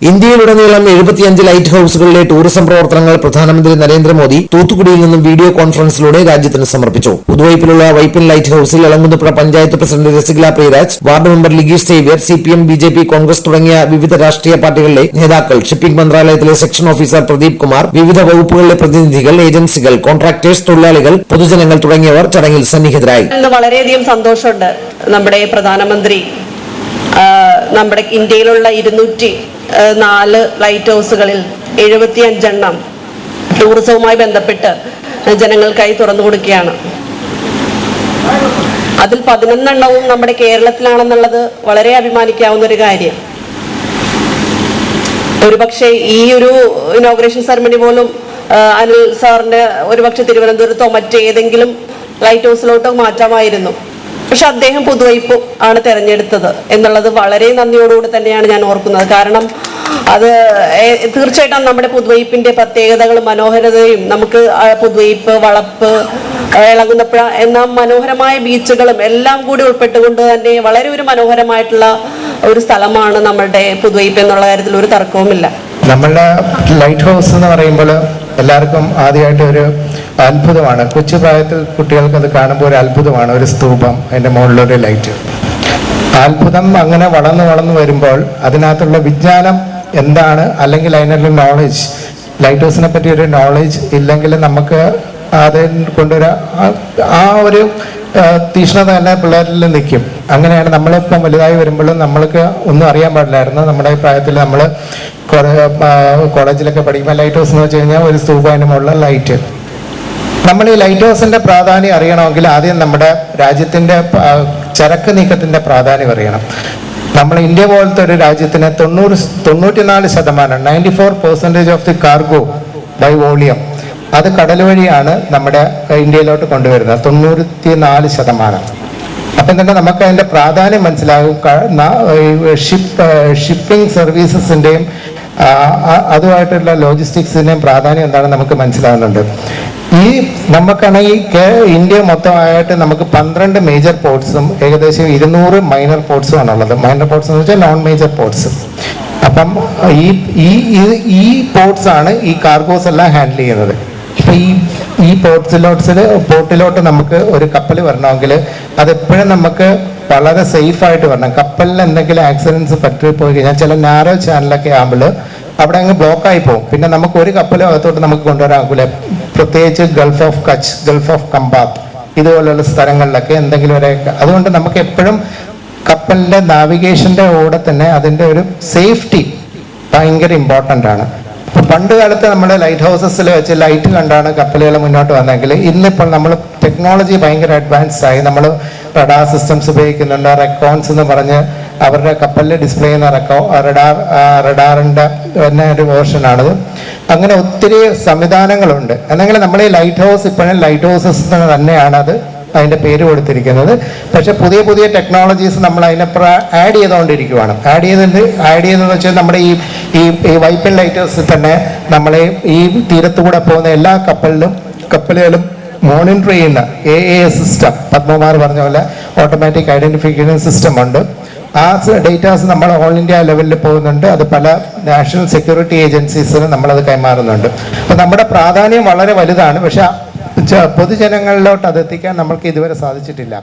ഇന്ത്യയിലുടനീളം എഴുപത്തിയഞ്ച് light ഹൌസുകളിലെ tourism പ്രവർത്തനങ്ങൾ പ്രധാനമന്ത്രി നരേന്ദ്രമോദി തൂത്തുക്കുടിയിൽ നിന്നും വീഡിയോ കോൺഫറൻസിലൂടെ രാജ്യത്തിന് സമർപ്പിച്ചു. പുതുവൈപ്പിലുള്ള വൈപ്പിൻ ലൈറ്റ് ഹൌസിൽ Elamkunnapuzha panchayat president Rasikala Priyaraj ward member Ligeesh Xavier C P M B J P Congress തുടങ്ങിയ വിവിധ രാഷ്ട്രീയ പാർട്ടികളിലെ നേതാക്കൾ ഷിപ്പിംഗ് മന്ത്രാലയത്തിലെ സെക്ഷൻ ഓഫീസർ പ്രദീപ് കുമാർ വിവിധ വകുപ്പുകളിലെ പ്രതിനിധികൾ ഏജൻസികൾ കോൺട്രാക്ടേഴ്സ് തൊഴിലാളികൾ പൊതുജനങ്ങൾ തുടങ്ങിയവർ ചടങ്ങിൽ സന്നിഹിതരായി. വളരെയധികം സന്തോഷമുണ്ട് നമ്മുടെ പ്രധാനമന്ത്രി നമ്മുടെ ഇന്ത്യയിലുള്ള ഇരുന്നൂറ്റി നാല് ലൈറ്റ് ഹൗസുകളിൽ എഴുപത്തി അഞ്ചെണ്ണം ടൂറിസവുമായി ബന്ധപ്പെട്ട് ജനങ്ങൾക്കായി തുറന്നു കൊടുക്കുകയാണ്. അതിൽ പതിനൊന്നെണ്ണവും നമ്മുടെ കേരളത്തിലാണെന്നുള്ളത് വളരെ അഭിമാനിക്കാവുന്ന ഒരു കാര്യം. ഒരുപക്ഷെ ഈ ഒരു ഇനോഗ്രേഷൻ സെറമണി പോലും അനിൽ സാറിന്റെ ഒരുപക്ഷെ തിരുവനന്തപുരത്തോ മറ്റേതെങ്കിലും ലൈറ്റ് ഹൗസിലോട്ടോ മാറ്റാമായിരുന്നു. പക്ഷെ അദ്ദേഹം പുതുവൈപ്പ് ആണ് തെരഞ്ഞെടുത്തത് എന്നുള്ളത് വളരെ നന്ദിയോടുകൂടി തന്നെയാണ് ഞാൻ ഓർക്കുന്നത്. കാരണം അത് തീർച്ചയായിട്ടും നമ്മുടെ പുതുവൈപ്പിന്റെ പ്രത്യേകതകളും മനോഹരതയും നമുക്ക് പുതുവൈപ്പ് വളപ്പ് ഇളകുന്നപ്പുഴ എന്ന മനോഹരമായ ബീച്ചുകളും എല്ലാം കൂടി ഉൾപ്പെട്ടുകൊണ്ട് തന്നെ വളരെ ഒരു മനോഹരമായിട്ടുള്ള ഒരു സ്ഥലമാണ് നമ്മുടെ പുതുവൈപ്പ് എന്നുള്ള കാര്യത്തിൽ ഒരു തർക്കവുമില്ല. നമ്മളുടെ ലൈറ്റ് ഹൗസ് എന്ന് പറയുമ്പോൾ എല്ലാവർക്കും ആദ്യമായിട്ട് ഒരു അത്ഭുതമാണ്. കൊച്ചു പ്രായത്തിൽ കുട്ടികൾക്ക് അത് കാണുമ്പോൾ ഒരു അത്ഭുതമാണ്. ഒരു സ്തൂപം അതിന്റെ മുകളിലൊരു ലൈറ്റ്. അത്ഭുതം അങ്ങനെ വളർന്നു വളർന്നു വരുമ്പോൾ അതിനകത്തുള്ള വിജ്ഞാനം എന്താണ്? അല്ലെങ്കിൽ അതിനുള്ള നോളജ് ലൈറ്റ് ഹൗസിനെ പറ്റി ഒരു നോളജ് ഇല്ലെങ്കിൽ നമുക്ക് അത് കൊണ്ടൊരു ആ- ഒരു തീഷ്ണത തന്നെ പിള്ളേരിൽ നിൽക്കും. അങ്ങനെയാണ് നമ്മളിപ്പം വലുതായി വരുമ്പോഴും നമ്മൾക്ക് ഒന്നും അറിയാൻ പാടില്ലായിരുന്നു. നമ്മുടെ പ്രായത്തിൽ നമ്മൾ കോളേജിലൊക്കെ പഠിക്കുമ്പോൾ ലൈറ്റ് ഹൗസ് എന്ന് വെച്ച് കഴിഞ്ഞാൽ ഒരു സ്തൂപ അതിന് മുകളിൽ ലൈറ്റ്. നമ്മൾ ഈ ലൈറ്റ് ഹൗസിന്റെ പ്രാധാന്യം അറിയണമെങ്കിൽ ആദ്യം നമ്മുടെ രാജ്യത്തിന്റെ ചരക്ക് നീക്കത്തിന്റെ പ്രാധാന്യം അറിയണം. നമ്മൾ ഇന്ത്യ പോലത്തെ ഒരു രാജ്യത്തിന് തൊണ്ണൂറ് തൊണ്ണൂറ്റിനാല് ശതമാനം ninety four percentage of the cargo by volume അത് കടൽ വഴിയാണ് നമ്മുടെ ഇന്ത്യയിലോട്ട് കൊണ്ടുവരുന്നത് തൊണ്ണൂറ്റി നാല് ശതമാനം. അപ്പം തന്നെ നമുക്ക് അതിന്റെ പ്രാധാന്യം മനസ്സിലാകും. ഷിപ്പ് ഷിപ്പിംഗ് ആ- അതുമായിട്ടുള്ള ലോജിസ്റ്റിക്സിന്റെയും പ്രാധാന്യം എന്താണെന്ന് നമുക്ക് മനസ്സിലാകുന്നുണ്ട്. ഈ നമുക്കാണെങ്കിൽ ഇന്ത്യ മൊത്തമായിട്ട് നമുക്ക് പന്ത്രണ്ട് മേജർ പോർട്സും ഏകദേശം ഇരുന്നൂറ് മൈനർ പോർട്സും ആണുള്ളത്. മൈനർ പോർട്സ് എന്ന് വെച്ചാൽ നോൺ മേജർ പോർട്സ് അപ്പം ഈ ഈ- ഈ പോർട്സ് ആണ് ഈ കാർഗോസ് എല്ലാം ഹാൻഡിൽ ചെയ്യുന്നത്. ഈ ഈ പോർട്സിലോട്ട്സിൽ പോർട്ടിലോട്ട് നമുക്ക് ഒരു കപ്പൽ വരണമെങ്കിൽ അതെപ്പോഴും നമുക്ക് വളരെ സേഫ് ആയിട്ട് വരണം. കപ്പലിൽ എന്തെങ്കിലും ആക്സിഡൻസ് പറ്റി പോയി കഴിഞ്ഞാൽ ചില നാരോ ചാനലൊക്കെ ആകുമ്പോൾ അവിടെ അങ്ങ് ബ്ലോക്ക് ആയി പോകും. പിന്നെ നമുക്ക് ഒരു കപ്പലും അകത്തോട്ട് നമുക്ക് കൊണ്ടുവരാൻ ആകില്ല പ്രത്യേകിച്ച് gulf of Kutch gulf of Khambhat ഇതുപോലുള്ള സ്ഥലങ്ങളിലൊക്കെ എന്തെങ്കിലും ഒരു അതുകൊണ്ട് നമുക്ക് എപ്പോഴും കപ്പലിന്റെ നാവിഗേഷന്റെ കൂടെ തന്നെ അതിന്റെ ഒരു സേഫ്റ്റി ഭയങ്കര ഇമ്പോർട്ടന്റ് ആണ്. പണ്ട് കാലത്ത് നമ്മുടെ ലൈറ്റ് ഹൗസസിൽ വെച്ച് ലൈറ്റ് കണ്ടാണ് കപ്പലുകൾ മുന്നോട്ട് വന്നെങ്കിൽ ഇന്നിപ്പോൾ നമ്മൾ ടെക്നോളജി ഭയങ്കര അഡ്വാൻസ് ആയി. നമ്മൾ റഡാർ സിസ്റ്റംസ് ഉപയോഗിക്കുന്നുണ്ട്. റെക്കോൺസ് എന്ന് പറഞ്ഞ് അവരുടെ കപ്പലിൽ ഡിസ്പ്ലേ ചെയ്യുന്ന റെക്കോ റഡാർ റഡാറിന്റെ തന്നെ ഒരു വേർഷനാണത് അങ്ങനെ ഒത്തിരി സംവിധാനങ്ങളുണ്ട്. എന്നെങ്കിൽ നമ്മൾ ഈ ലൈറ്റ് ഹൗസ് ഇപ്പോഴും ലൈറ്റ് ഹൗസസ് തന്നെയാണ് അത് അതിന്റെ പേര് കൊടുത്തിരിക്കുന്നത്. പക്ഷെ പുതിയ പുതിയ ടെക്നോളജീസ് നമ്മൾ അതിനെ ആഡ് ചെയ്തുകൊണ്ടിരിക്കുവാണ്. ആഡ് ചെയ്തിട്ട് ആഡ് ചെയ്തതെന്ന് വെച്ചാൽ നമ്മുടെ ഈ ഈ വൈപ്പിൻ ലൈറ്റേഴ്സിൽ തന്നെ നമ്മളെ ഈ തീരത്തുകൂടെ പോകുന്ന എല്ലാ കപ്പലിലും കപ്പലുകളും മോണിറ്റർ ചെയ്യുന്ന എ എ സിസ്റ്റം പത്മകുമാർ പറഞ്ഞ പോലെ ഓട്ടോമാറ്റിക് ഐഡന്റിഫിക്കേഷൻ സിസ്റ്റം ഉണ്ട്. ആ ഡേറ്റാസ് നമ്മൾ ഓൾ ഇന്ത്യ ലെവലിൽ പോകുന്നുണ്ട്. അത് പല നാഷണൽ സെക്യൂരിറ്റി ഏജൻസീസിന് നമ്മളത് കൈമാറുന്നുണ്ട്. അപ്പം നമ്മുടെ പ്രാധാന്യം വളരെ വലുതാണ്. പക്ഷെ പൊതുജനങ്ങളിലോട്ട് അത് എത്തിക്കാൻ നമ്മൾക്ക് ഇതുവരെ സാധിച്ചിട്ടില്ല.